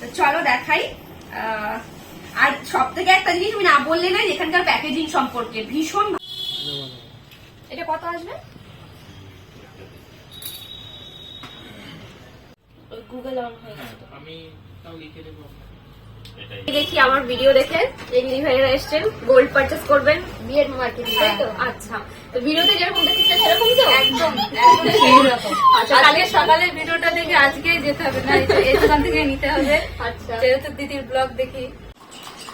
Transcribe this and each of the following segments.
তো চলো দেখাই। আর সব থেকে একটা জিনিস তুমি না বললে না এখানকার প্যাকেজিং সম্পর্কে। ভীষণ এটা কত আসবে? গুগল অন হয়ে গেছে। আমি তাও লিখে দেবো। দেখি আমার ভিডিও দেখে এই দিদি ভাইরা এসছেন গোল্ড পারচেস করবেন। বিয়ের মার্কেট তাই তো? আচ্ছা। তো ভিডিওতে যেরকম দেখছেন সেরকম তো? একদম আচ্ছা কালকে সকালে ভিডিওটা দেখে আজকেই যেতে হবে না এই- এই দোকান থেকে নিতে হবে। আচ্ছা। যেহেতু দিদির ব্লগ দেখি।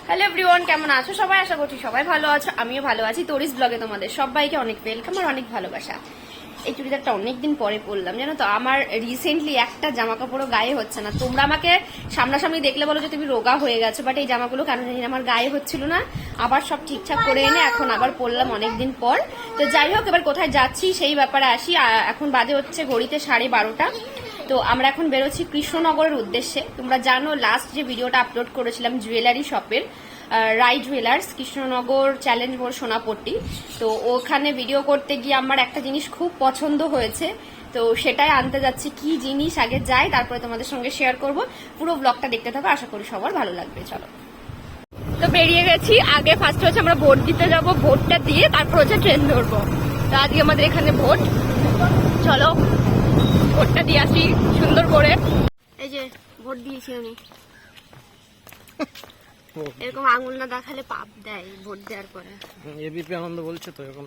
হ্যালো এভরিওয়ান কেমন আছো? সবাই আশা করছি সবাই ভালো আছো আমিও ভালো আছি। তোরিস ব্লগে তোমাদের সবাইকে অনেক ওয়েলকাম আর অনেক ভালোবাসা। এই চুড়িদারটা অনেকদিন পরে পরলাম, জানো তো? আমার রিসেন্টলি একটা জামা কাপড়ও গায়ে হচ্ছে না। তোমরা আমাকে সামনাসামনি দেখলে বলো যে তুমি রোগা হয়ে গেছো বাট এই জামাগুলো কেন জানি আমার গায়ে হচ্ছিল না। আবার সব ঠিকঠাক করে এনে এখন আবার পরলাম অনেকদিন পর। তো যাই হোক, এবার কোথায় যাচ্ছি সেই ব্যাপারে আসি। এখন বাজে হচ্ছে ঘড়িতে সাড়ে বারোটা। তো আমরা এখন বেরোচ্ছি কৃষ্ণনগরের উদ্দেশ্যে। তোমরা জানো লাস্ট যে ভিডিওটা আপলোড করেছিলাম জুয়েলারি শপের রাই জুয়েলার্স কৃষ্ণনগর চ্যালেঞ্জ মোড় সোনাপট্টি। তো ওখানে ভিডিও করতে গিয়ে আমার একটা জিনিস খুব পছন্দ হয়েছে। তো সেটাই আনতে যাচ্ছি কি জিনিস আগে যাই তারপরে তোমাদের সঙ্গে শেয়ার করব। পুরো ব্লগটা দেখতে থাকো আশা করি সবার ভালো লাগবে চলো। তো বেরিয়ে গেছি আগে ফার্স্ট হচ্ছে আমরা ভোট দিতে যাব ভোটটা দিয়ে তারপর হচ্ছে ট্রেন ধরবো। তো আজকে আমাদের এখানে ভোট চলো ভোটটা দিয়ে আসি সুন্দর করে এই যে ভোট দিয়েছি আমি। এরকম আঙুল না দেখালে পাপ দেয় ভোট দেওয়ার পরে। এবিপি আনন্দ বলছে তো এরকম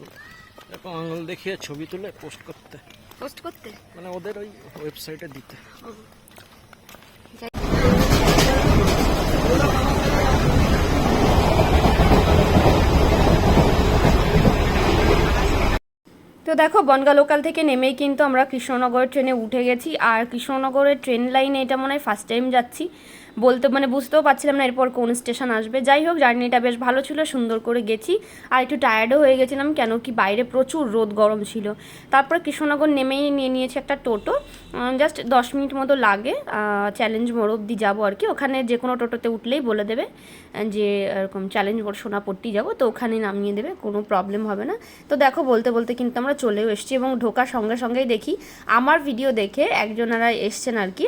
এরকম আঙুল দেখিয়ে ছবি তুলে পোস্ট করতে। পোস্ট করতে? মানে ওদের ওই ওয়েবসাইটে দিতে। তো দেখো বনগা লোকাল থেকে নেমেই কিন্তু আমরা কৃষ্ণনগরের ট্রেনে উঠে গেছি। আর কৃষ্ণনগরের ট্রেন লাইনে এটা মনে হয় ফার্স্ট টাইম যাচ্ছি। বলতে মানে বুঝতেও পারছিলাম না এরপর কোন স্টেশন আসবে। যাই হোক, জার্নিটা বেশ ভালো ছিল, সুন্দর করে গেছি। আর একটু টায়ার্ডও হয়ে গেছিলাম, কেন কি বাইরে প্রচুর রোদ গরম ছিল। তারপর কৃষ্ণনগর নেমেই নিয়ে নিয়েছি একটা টোটো। জাস্ট দশ মিনিট মতো লাগে। চ্যালেঞ্জ মোড় অব্দি যাব আর কি। ওখানে যে কোনো টোটোতে উঠলেই বলে দেবে, যে এরকম চ্যালেঞ্জ মোড়, সোনাপট্টি যাব, তো ওখানে নামিয়ে দেবে, কোনো প্রবলেম হবে না। তো দেখো, বলতে বলতে কিন্তু আমরা চলেও এসেছি এবং ঢোকার সঙ্গে সঙ্গেই দেখি, আমার ভিডিও দেখে একজনারা এসছেন আর কি।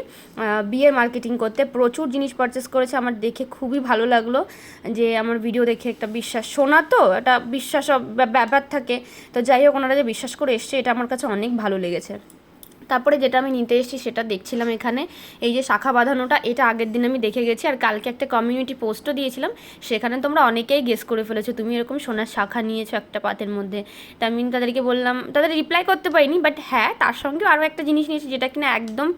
বিয়ের মার্কেটিং করতে, প্রচুর জিনিস পারচেস করেছে, আমার দেখে খুবই ভালো লাগল যে আমার ভিডিও দেখে একটা বিশ্বাস। শোনা তো, একটা বিশ্বাস ব্যাপ- ব্যাপার থাকে। তো যাই হোক, ওনারা যে বিশ্বাস করে এসছে, এটা আমার কাছে অনেক ভালো লেগেছে। তারপরে যেটা আমি নিতে এসেছি সেটা দেখছিলাম এখানে। এই যে শাখা বাঁধানোটা, এটা আগের দিন আমি দেখে গেছি। আর কালকে একটা কমিউনিটি পোস্টও দিয়েছিলাম। সেখানে তোমরা অনেকেই গেস করে ফেলেছো। তুমি এরকম সোনার শাখা নিয়েছো একটা পাতের মধ্যে। তা আমি তাদেরকে বললাম, তাদের রিপ্লাই করতে পারিনি বাট হ্যাঁ তার সঙ্গে আরও একটা জিনিস নিয়েছি যেটা কিনা একদম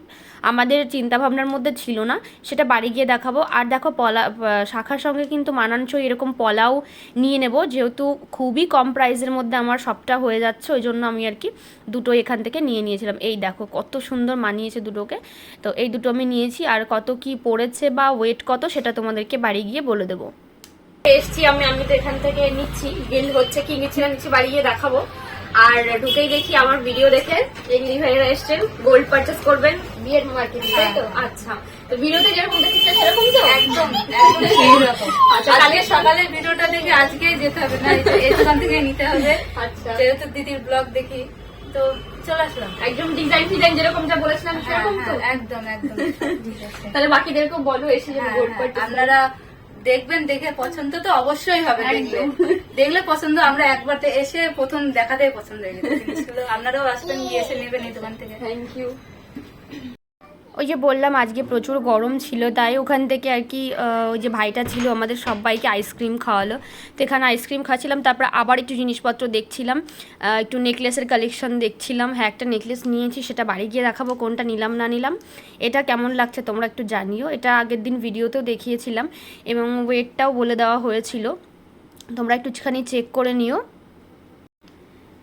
আমাদের চিন্তাভাবনার মধ্যে ছিল না। সেটা বাড়ি গিয়ে দেখাবো। আর দেখো পলা শাখার সঙ্গে কিন্তু মানানসই এরকম পলাও নিয়ে নেব। যেহেতু খুবই কম প্রাইসের মধ্যে আমার সবটা হয়ে যাচ্ছে, ওই জন্য আমি আর কি দুটো এখান থেকে নিয়ে নিয়েছিলাম। এই দেখো কত সুন্দর মানিয়েছে দুটোকে। তো এই দুটো আমি নিয়েছি আর কত কি পড়েছে বা ওয়েট কত সেটা তোমাদেরকে বাড়ি গিয়ে বলে দেবো। এসছি আমি আমি তো এখান থেকে নিচ্ছি বিল হচ্ছে কি নিচ্ছি না নিচ্ছি বাড়ি গিয়ে দেখাবো। আর ঢুকেই দেখি আমার ভিডিও দেখে দিদি ভাইরা এসছেন গোল্ড পারচেস করবেন। বিয়ের মার্কেট তাই তো? আচ্ছা। তো ভিডিওতে যেরকম দেখছেন সেরকম তো? একদম আচ্ছা, কালকে সকালে ভিডিওটা দেখে আজকেই যেতে হবে না? এই দোকান থেকে নিতে হবে। আচ্ছা। যেহেতু দিদির ব্লগ দেখি তো চলে আসলাম। একদম ডিজাইন ফিজাইন যেরকম বলেছিলাম হ্যাঁ, সেরকম তো? হ্যাঁ, একদম একদম তাহলে বাকিদেরকেও বলো এসে হ্যাঁ, আপনারা দেখবেন দেখে পছন্দ তো অবশ্যই হবে দেখলে দেখলে পছন্দ আমরা একবার তো এসে প্রথম দেখাতে পছন্দ হয়ে গেছে আপনারাও আসবেন গিয়ে এসে নেবেন এই দোকান থেকে। থ্যাংক ইউ ওই যে বললাম, আজকে প্রচুর গরম ছিল, তাই ওখান থেকে আর কি ওই যে ভাইটা ছিল, আমাদের সবাইকে আইসক্রিম খাওয়ালো। তো এখানে আইসক্রিম খাচ্ছিলাম, তারপর আবার একটু জিনিসপত্র দেখছিলাম একটু নেকলেসের কালেকশন দেখছিলাম। হ্যাঁ একটা নেকলেস নিয়েছি, সেটা বাড়ি গিয়ে দেখাবো, কোনটা নিলাম, না নিলাম। এটা কেমন লাগছে তোমরা একটু জানিও। এটা আগের দিন ভিডিওতেও দেখিয়েছিলাম, এবং ওয়েটটাও বলে দেওয়া হয়েছিল। তোমরা একটুখানি চেক করে নিও।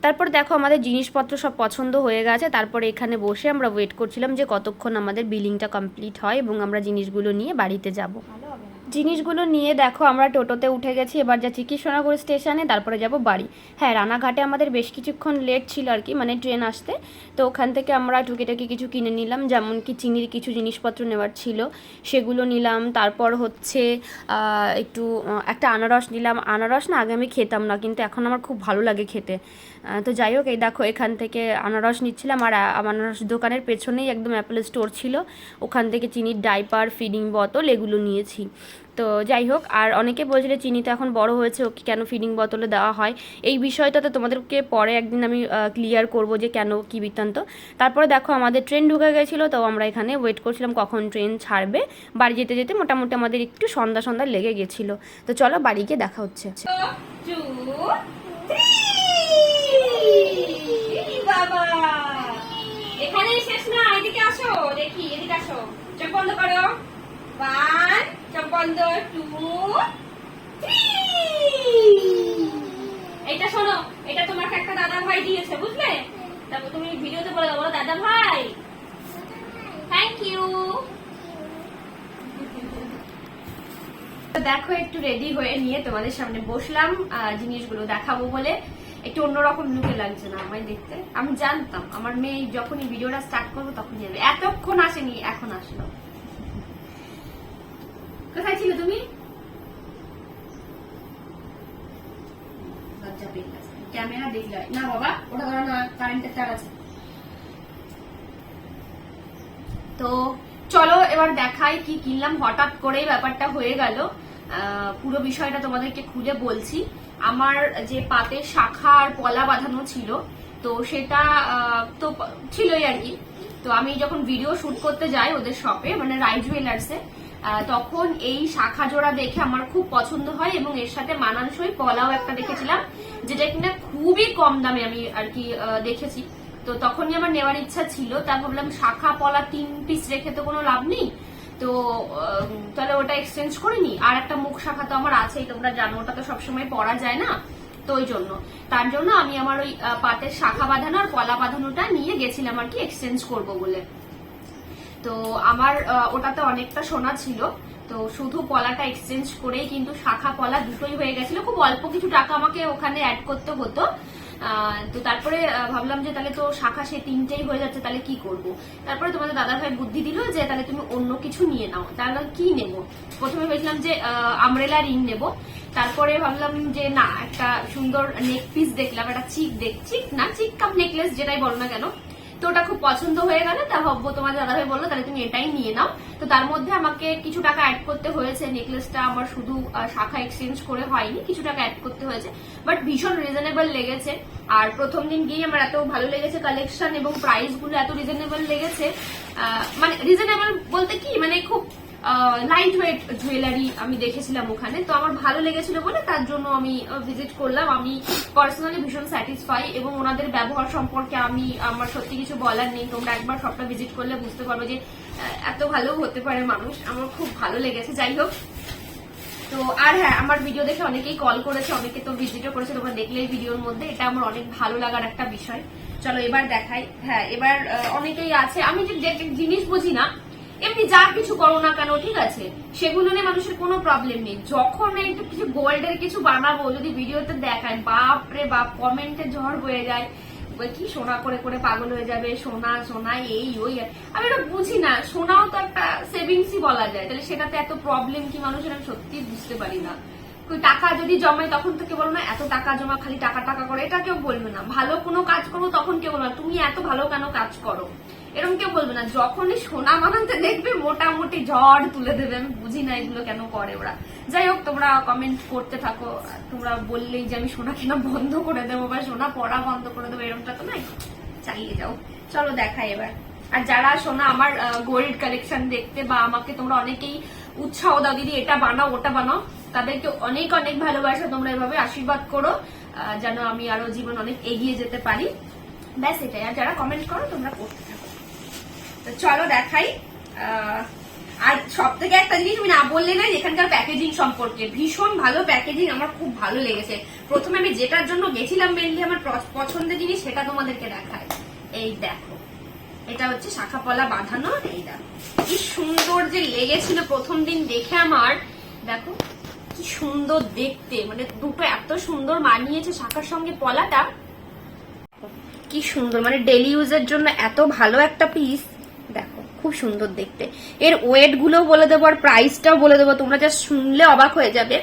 তারপর দেখো আমাদের জিনিসপত্র সব পছন্দ হয়ে গেছে, তারপরে এখানে বসে আমরা ওয়েট করছিলাম যে কতক্ষণ আমাদের বিলিংটা কমপ্লিট হয় এবং আমরা জিনিসগুলো নিয়ে বাড়িতে যাব। জিনিসগুলো নিয়ে দেখো আমরা টোটোতে উঠে গেছি, এবার যাচ্ছি কৃষ্ণনগর স্টেশনে, তারপরে যাব বাড়ি। হ্যাঁ রানাঘাটে আমাদের বেশ কিছুক্ষণ লেট ছিল আর কি মানে ট্রেন আসতে। তো ওখান থেকে আমরা টুকিটাকি কিছু কিনে নিলাম, যেমন কি চিনির কিছু জিনিসপত্র নেওয়ার ছিল, সেগুলো নিলাম। তারপর হচ্ছে একটু, একটা আনারস নিলাম। আনারস না আগে আমি খেতাম না, কিন্তু এখন আমার খুব ভালো লাগে খেতে। তো যাই হোক, এই দেখো, এখান থেকে আনারস নিচ্ছিলাম, আর আনারস দোকানের পেছনেই একদম অ্যাপেল স্টোর ছিল। ওখান থেকে চিনির ডাইপার ফিডিং বোতল এগুলো নিয়েছি। তো যাই হোক, আর অনেকে বলছিল চিনি তো এখন বড় হয়েছে, ওকে কেন ফিডিং বোতলে দেওয়া হয়? এই বিষয়টাতে তোমাদেরকে পরে একদিন আমি ক্লিয়ার করব যে কেন কি বৃত্তান্ত। তারপরে দেখো, আমাদের ট্রেন ঢুকে গেছিল, তো আমরা এখানে ওয়েট করছিলাম কখন ট্রেন ছাড়বে। বাড়ি যেতে যেতে মোটামুটি আমাদের একটু সন্ধ্যা সন্ধ্যা লেগে গেছিল। তো চলো বাড়ি গিয়ে দেখা হচ্ছে। শেষ না, এদিকে আসো, দেখি, এদিকে আসো। চোখ বন্ধ করো। ওয়ান চোখ বন্ধ টু এটা শোনো, এটা একটা দাদা ভাই দিয়েছে, বুঝলে? তারপর তুমি ভিডিওতে বলে দাদা ভাই থ্যাংক ইউ দেখো, একটু রেডি হয়ে নিয়ে তোমাদের সামনে বসলাম জিনিসগুলো দেখাবো বলে। একটু অন্যরকম লুকে লাগছে না আমায় দেখতে। আমি জানতাম, আমার মেয়ে যখনই ভিডিওটা স্টার্ট করব তখনই যাবে। এতক্ষণ আসেনি, এখন আসলো। কোথায় ছিল তুমি। ক্যামেরা দেখলে না বাবা, ওটা ধরো না কারেন্টের তার আছে। তো চলো, এবার দেখাই কি কিনলাম। হঠাৎ করেই ব্যাপারটা হয়ে গেল। পুরো বিষয়টা তোমাদেরকে খুলে বলছি। আমার যে পাতের শাখা আর পলা বাঁধানো ছিল, তো সেটা তো ছিলই আর কি। তো আমি যখন ভিডিও শুট করতে যাই ওদের শপে মানে রাই জুয়েলার্সে তখন এই শাখা জোড়া দেখে আমার খুব পছন্দ হয় এবং এর সাথে মানানসই পলাও একটা দেখেছিলাম, যেটা কিনা খুবই কম দামে আমি আর কি দেখেছি। তো তখনই আমার নেওয়ার ইচ্ছা ছিল, তা ভাবলাম শাখা, পলা তিন পিস রেখে তো কোনো লাভ নেই। তো তাহলে ওটা এক্সচেঞ্জ করে নি। আর একটা মুখ শাখা তো আমার আছেই, তোমরা জানো, ওটা তো সবসময় পরা যায় না, তো ওই জন্য। তার জন্য আমি আমার ওই পাতের শাখা বাঁধানো আর কলা বাঁধানোটা নিয়ে গেছিলাম আর কি এক্সচেঞ্জ করব বলে। তো আমার ওটাতে অনেকটা সোনা ছিল, তো শুধু পলাটা এক্সচেঞ্জ করেই কিন্তু শাখা পলা দুটোই হয়ে গেছিল। খুব অল্প কিছু টাকা আমাকে ওখানে অ্যাড করতে হতো। তো তারপরে ভাবলাম যে তাহলে তো শাখা সে তিনটেই হয়ে যাচ্ছে, তাহলে কি করব? তারপরে তোমাদের দাদা ভাই বুদ্ধি দিল যে তাহলে তুমি অন্য কিছু নিয়ে নাও। তাহলে কি নেব? প্রথমে ভেবেছিলাম যে আমরেলা রিং নেব। তারপরে ভাবলাম যে, না, একটা সুন্দর নেক পিস দেখলাম, একটা চিক দেখ চিক না চিক কাপ নেকলেস যেটাই বলো না কেন। তো ওটা খুব পছন্দ হয়ে গেল। তা ভাববো তোমার দাদাভাই বলল, তাহলে তুমি এটাই নিয়ে নাও। তো তার মধ্যে আমাকে কিছু টাকা অ্যাড করতে হয়েছে। নেকলেসটা আমার শুধু শাখা এক্সচেঞ্জ করে হয়নি, কিছু টাকা অ্যাড করতে হয়েছে। বাট ভীষণ রিজনেবল লেগেছে। আর প্রথম দিন গিয়ে আমার এত ভালো লেগেছে কালেকশন এবং প্রাইসগুলো এত রিজনেবল লেগেছে। মানে রিজনেবল বলতে কি মানে খুব লাইট ওয়েট জুয়েলারি আমি দেখেছিলাম ওখানে। তো আমার ভালো লেগেছিল বলে তার জন্য আমি ভিজিট করলাম। আমি পার্সোনালি ভীষণ স্যাটিসফাই এবং ওনাদের ব্যবহার সম্পর্কে আমি, আমার সত্যি কিছু বলার নেই। তোমরা একবার সবটা ভিজিট করলে বুঝতে পারবে যে এত ভালো হতে পারে মানুষ। আমার খুব ভালো লেগেছে, যাই হোক। তো আর হ্যাঁ আমার ভিডিও দেখে অনেকেই কল করেছে, অনেকে তো ভিজিটও করেছে। তোমরা দেখলে এই ভিডিওর মধ্যে। এটা আমার অনেক ভালো লাগার একটা বিষয়। চলো এবার দেখাই। হ্যাঁ এবার অনেকেই আছে। আমি যে জিনিস বুঝি না এমনি যা কিছু করো না কেন, ঠিক আছে? সেগুলো নিয়ে মানুষের কোনো প্রবলেম নেই। যখন একটু কিছু গোল্ডের কিছু বানাবো, যদি ভিডিওতে দেখায় বাপ রে বাপ কমেন্টে ঝড় বয়ে যায়। কি সোনা করে করে পাগল হয়ে যাবে, সোনা সোনা, এই, ওই। আমি এটা বুঝি না। সোনাও তো একটা সেভিংসই বলা যায়। তাহলে সেটাতে এত প্রবলেম কি মানুষের? আমি সত্যি বুঝতে পারি না। টাকা যদি জমায়, তখন তো কেউ বলবে না, এত টাকা জমা, খালি টাকা টাকা করে। এটা কেউ বলবে না। ভালো কোনো কাজ করব, তখন কেউ বলবে না, তুমি এত ভালো কেন কাজ করো? এরকম কেউ বলবে না, যখনই সোনা বানাতে দেখবে মোটামুটি ঝড় তুলে দেবে। আমি বুঝি না এগুলো কেন করে ওরা। যাই হোক, তোমরা কমেন্ট করতে থাকো। তোমরা বললেই যে আমি সোনা কেনা বন্ধ করে দেবো বা সোনা পড়া বন্ধ করে দেবো, এরকমটা তো নাই চালিয়ে যাও। চলো দেখাই এবার। আর যারা সোনা আমার গোল্ড কালেকশন দেখতে বা আমাকে তোমরা অনেকেই উৎসাহ দাও, দিদি, এটা বানাও, ওটা বানাও। তাদেরকে অনেক অনেক ভালোবাসা। তোমরা এভাবে আশীর্বাদ করো যেন আমি আরও জীবন অনেক এগিয়ে যেতে পারি। ব্যাস এটাই। আর যারা কমেন্ট করো, তোমরা করতে চলো দেখাই। আর সব থেকে একটা জিনিস আমি না বললে না এখানকার প্যাকেজিং সম্পর্কে। ভীষণ ভালো প্যাকেজিং আমার খুব ভালো লেগেছে। প্রথমে আমি যেটার জন্য গেছিলাম মেনলি আমার পছ- পছন্দের জিনিস, সেটা তোমাদেরকে দেখায় এই দেখো, এটা হচ্ছে শাখা পলা বাঁধানো, এই দেখো। কি সুন্দর যে লেগেছিল প্রথম দিন দেখে আমার। দেখো, কি সুন্দর দেখতে মানে দুটো এত সুন্দর মানিয়েছে শাখার সঙ্গে পলাটা। কি সুন্দর মানে ডেলি ইউজের জন্য এত ভালো একটা পিস খুব সুন্দর দেখতে। এর ওয়েটগুলো বলে দেবো আর প্রাইসটাও বলে দেবো। তোমরা যা শুনলে অবাক হয়ে যাবে।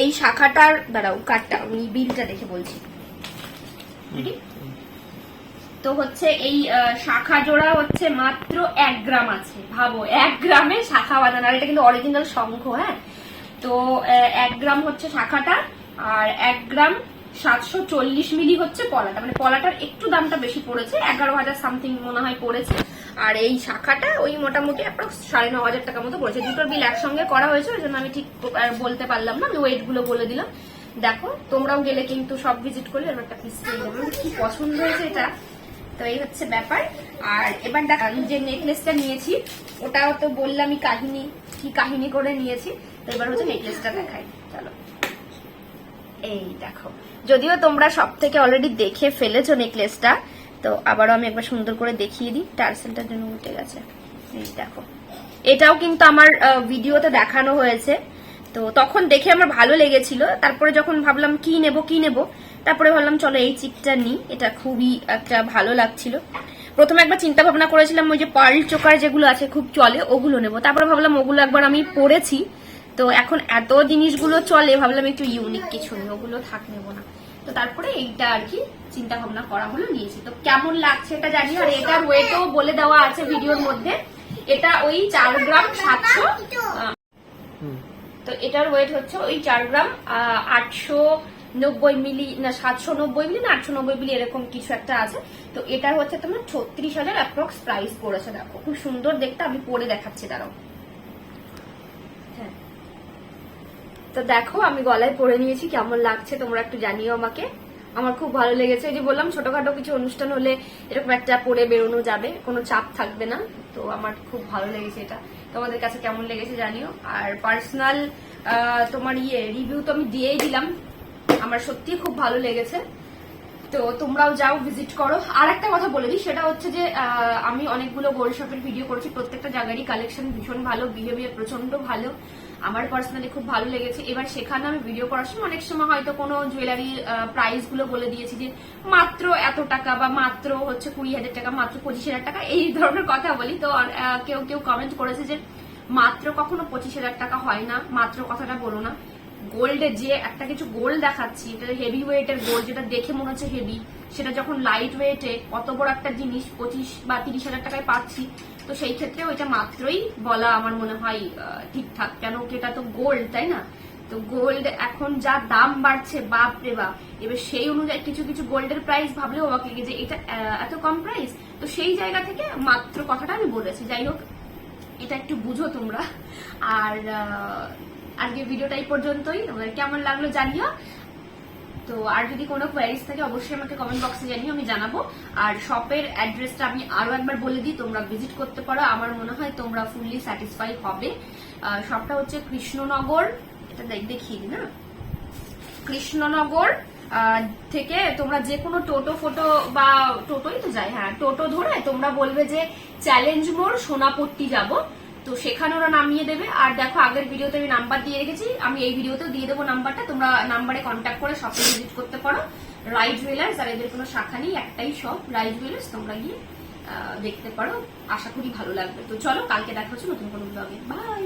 এই শাখাটার, দাঁড়াও কাঠটা আমি বিলটা দেখে বলছি। তো হচ্ছে এই শাখা জোড়া হচ্ছে মাত্র এক গ্রাম আছে। ভাবো, এক গ্রামে শাখা বাঁধানো। আর এটা কিন্তু অরিজিনাল শঙ্খ হ্যাঁ? তো এক গ্রাম হচ্ছে শাখাটা আর এক গ্রাম সাতশো চল্লিশ মিলি হচ্ছে পলাটা। মানে পলাটার একটু দামটা বেশি পড়েছে। এগারো হাজার সামথিং মনে হয় পড়েছে। আর এই শাখাটা ওই মোটামুটি সাড়ে ন হাজার টাকার মতো পড়েছে। দুটোর বিল একসঙ্গে করা হয়েছে, ওই জন্য আমি ঠিক বলতে পারলাম না। আমি ওয়েটগুলো বলে দিলাম। দেখো, তোমরাও গেলে কিন্তু সব ভিজিট করলে এরকম একটা পিস পেয়ে যাবে। কি পছন্দ হয়েছে এটা। তো এই হচ্ছে ব্যাপার। আর এবার দেখ, আমি যে নেকলেসটা নিয়েছি, ওটাও তো বললামই কাহিনী, কি কাহিনী করে নিয়েছি। তো এবার হচ্ছে নেকলেসটা দেখাই। চলো। এই দেখো, যদিও তোমরা সব থেকে অলরেডি দেখে ফেলেছো নেকলেসটা তো আবারও আমি একবার সুন্দর করে দেখিয়ে দিই, টার্সেলটার জন্য উঠে গেছে। এই দেখো। এটাও কিন্তু আমার ভিডিওতে দেখানো হয়েছে। তো তখন দেখে আমার ভালো লেগেছিল। তারপরে যখন ভাবলাম কি নেব কি নেব, তারপরে ভাবলাম চলো এই চিকটা নিই। এটা খুবই একটা ভালো লাগছিল। প্রথমে একবার চিন্তা ভাবনা করেছিলাম ওই যে পার্ল চোকার যেগুলো আছে খুব চলে, ওগুলো নেব। তারপরে ভাবলাম ওগুলো একবার আমি পরেছি তো এখন এত জিনিসগুলো চলে, ভাবলাম একটু ইউনিক কিছু নেই, ওগুলো থাক, নেব না। তো তারপরে এইটা আর কি চিন্তা ভাবনা করা হলো, নিয়েছি। তো কেমন লাগছে এটা জানি আর এটার ওয়েটও বলে দেওয়া আছে ভিডিওর মধ্যে। এটা ওই চার গ্রাম সাতশো তো এটার ওয়েট হচ্ছে ওই চার গ্রাম আটশো নব্বই মিলি, না, সাতশো নব্বই মিলি না, আটশো নব্বই মিলি এরকম কিছু একটা আছে। তো এটার হচ্ছে তোমার ছত্রিশ হাজার অ্যাপ্রক্স প্রাইস পড়েছে, দেখো। খুব সুন্দর দেখতে, আমি পরে দেখাচ্ছি, দাঁড়াও হ্যাঁ তো দেখো, আমি গলায় পরে নিয়েছি, কেমন লাগছে তোমরা একটু জানিও আমাকে। আমার খুব ভালো লেগেছে যে বললাম, ছোটখাটো কিছু অনুষ্ঠান হলে এরকম একটা পরে বেরোনো যাবে, কোনো চাপ থাকবে না। তো আমার খুব ভালো লেগেছে এটা। তোমাদের কাছে কেমন লেগেছে জানিও। আর পার্সোনাল তোমার ইয়ে রিভিউ তো আমি দিয়েই দিলাম। আমার সত্যি খুব ভালো লেগেছে। তো তোমরাও যাও ভিজিট করো। আর একটা কথা বলে দিই, সেটা হচ্ছে যে আমি অনেকগুলো গোল্ড শপের ভিডিও করেছি। প্রত্যেকটা জায়গারই কালেকশন ভীষণ ভালো বিহেভিয়ার প্রচণ্ড ভালো। আমার পার্সোনালি খুব ভালো লেগেছে। এবার সেখানে আমি ভিডিও করার সময় অনেক সময় হয়তো কোনো জুয়েলারি প্রাইসগুলো বলে দিয়েছি যে মাত্র এত টাকা বা মাত্র হচ্ছে কুড়ি হাজার টাকা, মাত্র পঁচিশ হাজার টাকা, এই ধরনের কথা বলি। তো কেউ কেউ কমেন্ট করেছে যে মাত্র কখনো পঁচিশ হাজার টাকা হয় না, মাত্র কথাটা বলো না। গোল্ডে যে একটা কিছু গোল্ড দেখাচ্ছি, এটা হেভি ওয়েটের গোল্ড যেটা দেখে মনে হচ্ছে হেভি সেটা যখন লাইট ওয়েটে অত বড় একটা জিনিস পঁচিশ বা তিরিশ হাজার টাকায় পাচ্ছি তো সেই ক্ষেত্রে ওইটা মাত্রই বলা আমার মনে হয় ঠিকঠাক। কেন কি এটা তো গোল্ড তাই না? তো গোল্ড এখন যা দাম বাড়ছে বাপ রে বাপ। এবার সেই অনুযায়ী কিছু কিছু গোল্ডের প্রাইস ভাবলেও অবাক লাগে যে এটা এত কম প্রাইস তো সেই জায়গা থেকে মাত্র কথাটা আমি বলেছি। যাই হোক এটা একটু বুঝো তোমরা। আর আহ, আজকের ভিডিওটা এই পর্যন্তই। কেমন লাগল জানিও। তো আর যদি কোনো কোয়ারিজ থাকে, অবশ্যই আমাকে কমেন্ট বক্সে জানিও, আমি জানাব। আর শপের অ্যাড্রেসটা আমি আরও একবার বলে দিই, তোমরা ভিজিট করতে পারো। আমার মনে হয় তোমরা ফুললি স্যাটিসফাই হবে। শপটা হচ্ছে কৃষ্ণনগর, এটা দেখ- দেখিয়ে না? কৃষ্ণনগর থেকে তোমরা যে কোনো টোটো, ফোটো বা টোটোই তো যায় হ্যাঁ টোটো ধরে তোমরা বলবে যে চ্যালেঞ্জ মোড় সোনাপট্টি যাব। তো সেখানে ওরা নামিয়ে দেবে। আর দেখো, আগের ভিডিওতে আমি নাম্বার দিয়ে রেখেছি। আমি এই ভিডিওতেও দিয়ে দেবো নাম্বারটা তোমরা নাম্বারে কন্ট্যাক্ট করে শপে ভিজিট করতে পারো। রাইড জুয়েলার্স আর এদের কোনো শাখা নেই, একটাই শপ রাইড জুয়েলার্স তোমরা গিয়ে দেখতে পারো। আশা করি ভালো লাগবে। তো চলো, কালকে দেখা হচ্ছে নতুন কোনো ব্লগে বাই